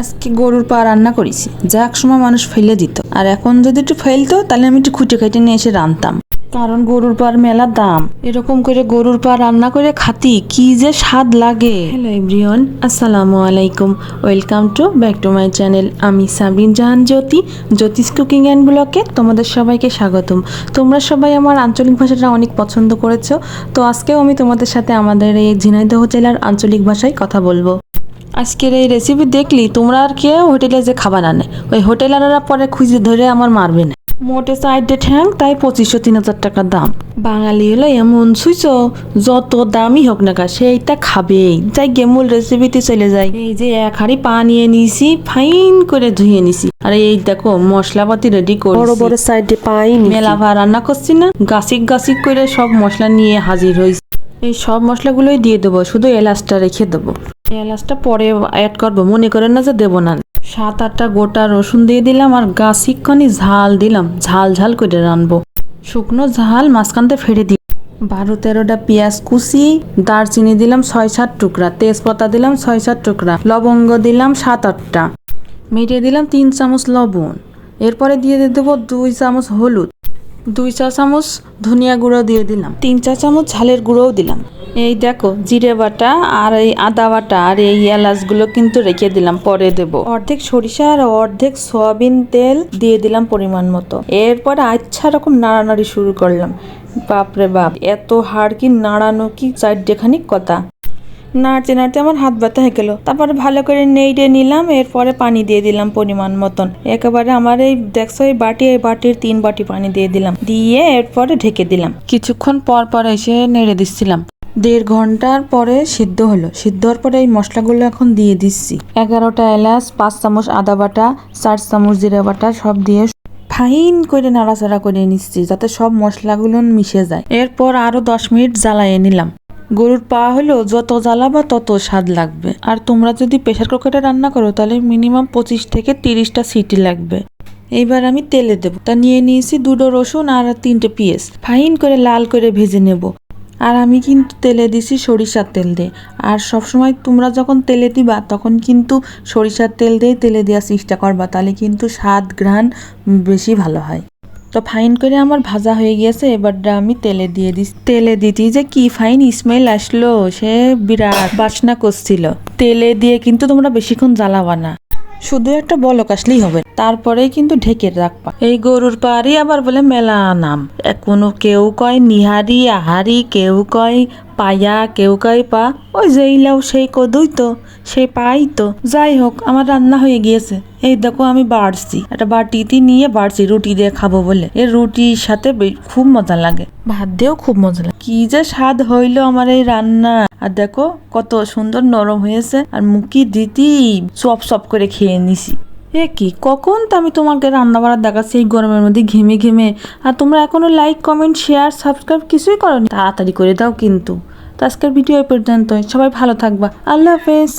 আজকে গরুর পা রান্না করেছি। যা এক সময় মানুষ ফেলে দিত। আর এখন যদি একটু ফেলতো, তাহলে আমি একটু খুঁটে খাইটে নিয়ে এসে রানতাম কারণ গরুর পার মেলা দাম। এরকম করে গরুর পা রান্না করে খাতি, কি যে স্বাদ লাগে। হ্যালো এভরিওয়ান আসসালামু আলাইকুম। Welcome to back to my channel আমি সাবিন জাহান জ্যোতি জ্যোতিষ কুকিং অ্যান্ড ব্লকে তোমাদের সবাইকে স্বাগতম। তোমরা সবাই আমার আঞ্চলিক ভাষাটা অনেক পছন্দ করেছ। তো আজকেও আমি তোমাদের সাথে আমাদের এই ঝিনাইদহ জেলার আঞ্চলিক ভাষায় কথা বলব। আজকের এই রেসিপি দেখলি তোমরা আর কেউ হোটেলে যে খাবার আনে ওই হোটেলাররা পরে খুঁজে ধরে আমার মারবে না। মোটে সাইডে ঠ্যাং তাই পঁচিশশো তিন হাজার টাকা দাম। বাঙালি হলো এমন সুইচ যত দামই হোক না কা সেইটা খাবেই। যাই গে মূল রেসিপিতে চলে যায় এই যে এক হাঁড়ি পা নিয়ে নিছি ফাইন করে ধুয়ে নিছি। আর এই দেখো মশলাপাতি রেডি করে বড় বড় সাইডে পাই মেলা ভা রান্না করছি না গাছিক গাছিক করে সব মশলা নিয়ে হাজির হয়েছি এই সব মশলাগুলোই দিয়ে দেবো শুধু এলাচটা রেখে দেবো। এলাচটা পরে অ্যাড করব। মনে করেন না যে দেবো না। সাত আটটা গোটা রসুন দিয়ে দিলাম আর গাছিকখানি ঝাল দিলাম। ঝাল ঝাল করে রানবো। শুকনো ঝাল মাঝখানতে ফেড়ে দিই বারো তেরোটা পেঁয়াজ কুচি, দারচিনি দিলাম ছয় সাত টুকরা, তেজপাতা দিলাম ছয় সাত টুকরা, লবঙ্গ দিলাম সাত আটটা। মিটিয়ে দিলাম তিন চামচ লবণ। এরপরে দিয়ে দেবো দুই চামচ হলুদ। দুই চা চামচ ধনিয়া গুঁড়ো দিয়ে দিলাম। তিন চা চামচ ঝালের গুঁড়োও দিলাম। এই দেখো, জিরে বাটা আর এই আদা বাটা আর এই এলাচগুলো কিন্তু রেখে দিলাম, পরে দেব। অর্ধেক সরিষা আর অর্ধেক সয়াবিন তেল দিয়ে দিলাম পরিমাণ মতো। এরপরে আচ্ছা রকম নাড়ানাড়ি শুরু করলাম। বাপরে বাপ, এত হাড় কি নাড়ানো কি চারটেখানিক কথা। নাড়তে নাড়তে আমার হাত ব্যথা হয়ে গেল। তারপরে ভালো করে নেড়ে নিলাম, এরপরে পানি দিয়ে দিলাম পরিমাণ মতন। একেবারে আমার এই দেখছ, এই বাটি, এই বাটির তিন বাটি পানি দিয়ে দিলাম। দিয়ে এরপরে ঢেকে দিলাম। কিছুক্ষণ পর পর এসে নেড়ে দিচ্ছিলাম। দেড় ঘণ্টার পরে সিদ্ধ হলো। সিদ্ধ হওয়ার পরে এই মশলাগুলো এখন দিয়ে দিচ্ছি। এগারোটা এলাচ, পাঁচ চামচ আদা বাটা, চার চামচ জিরা বাটা, সব দিয়ে ফাইন করে নাড়াচাড়া করে নিচ্ছি যাতে সব মশলাগুলো মিশে যায়। এরপর আরও দশ মিনিট জ্বালাইয়ে নিলাম। গরুর পা হলো যত জ্বালাবা তত স্বাদ লাগবে। আর তোমরা যদি প্রেশার কুকারে রান্না করো, তাহলে মিনিমাম পঁচিশ থেকে তিরিশটা সিটি লাগবে। এইবার আমি তেলে দেবো। তা নিয়ে নিয়েছি দুটো রসুন আর তিনটে পিস ফাইন করে লাল করে ভেজে নেব। আর আমি কিন্তু তেলে দিছি সরিষার তেল দিয়ে। আর সবসময় তোমরা যখন তেলে দিবা, তখন কিন্তু সরিষার তেল দিয়ে তেলে দেওয়ার চেষ্টা করবা, তাহলে কিন্তু স্বাদ ঘ্রাণ বেশি ভালো হয়। তো ফাইন করে আমার ভাজা হয়ে গিয়েছে এবারটা আমি তেলে দিয়ে দিস তেলে দিতেই যে কি ফাইন স্মেল আসলো, সে বিরাট বাসনা করছিল। তেলে দিয়ে কিন্তু তোমরা বেশিক্ষণ জ্বালাবা না। শুধু একটা বলক আসলেই হবে। তারপরেই কিন্তু ঢেকে রাখবা এই গরুর পাহাড়ি আবার বলে মেলা নাম। এখনও কেউ কয় নিহারি, আহারি, কেউ কয় পায়া কেউ কয় পা, ওই যেইলাও সেই কদুই তো সেই পাই তো যাই হোক আমার রান্না হয়ে গিয়েছে। এই দেখো আমি বাড়ছি। একটা বাটিতে নিয়ে বাড়ছি, রুটি দিয়ে খাব বলে। এর রুটির সাথে খুব মজা লাগে। ভাত দিয়েও খুব মজা লাগে। কি যে স্বাদ হইল আমার এই রান্না। আর দেখো, কত সুন্দর নরম হয়েছে। আর মুখি দিতি চপ চপ করে খেয়ে নিছি। এ কি? কখন তো আমি তোমাকে রান্না বাড়া দেখাচ্ছি এই গরমের মধ্যে ঘেমে ঘেমে। আর তোমরা এখনও লাইক কমেন্ট শেয়ার সাবস্ক্রাইব কিছুই করো তাড়াতাড়ি করে দাও কিন্তু। তো আজকের ভিডিও পর্যন্ত সবাই ভালো থাকবা। আল্লাহ হাফেজ।